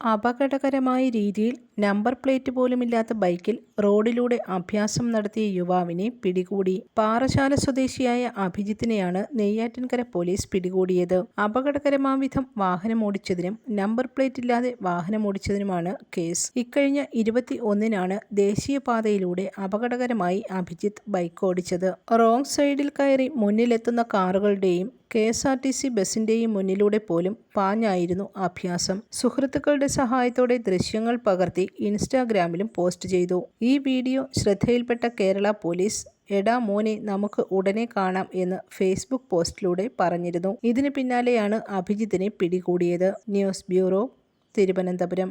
അപകടകരമായ രീതിയിൽ number plate പോലുമില്ലാത്ത ബൈക്കിൽ റോഡിലൂടെ അഭ്യാസം നടത്തിയ യുവാവിനെ പിടികൂടി. പാറശാല സ്വദേശിയായ അഭിജിത്തിനെയാണ് നെയ്യാറ്റിൻകര പോലീസ് പിടികൂടിയത്. അപകടകരമാംവിധം വാഹനമോടിച്ചതിനും നമ്പർ പ്ലേറ്റ് ഇല്ലാതെ വാഹനമോടിച്ചതിനുമാണ് കേസ്. ഇക്കഴിഞ്ഞ ഇരുപത്തി ഒന്നിനാണ് ദേശീയപാതയിലൂടെ അപകടകരമായി അഭിജിത്ത് ബൈക്ക് ഓടിച്ചത് റോങ് സൈഡിൽ കയറി മുന്നിലെത്തുന്ന കാറുകളുടെയും K S R T C ബസിന്റെയും മുന്നിലൂടെ പോലും പാഞ്ഞായിരുന്നു അഭ്യാസം. സുഹൃത്തുക്കളുടെ സഹായത്തോടെ ദൃശ്യങ്ങൾ പകർത്തി ഇൻസ്റ്റാഗ്രാമിലും പോസ്റ്റ് ചെയ്തു. ഈ വീഡിയോ ശ്രദ്ധയിൽപ്പെട്ട കേരള പോലീസ് എടാ മോനെ നമുക്ക് ഉടനെ കാണാം എന്ന് ഫേസ്ബുക്ക് പോസ്റ്റിലൂടെ പറഞ്ഞിരുന്നു. ഇതിന് പിന്നാലെയാണ് അഭിജിത്തിനെ പിടികൂടിയത്. News bureau, Thiruvananthapuram.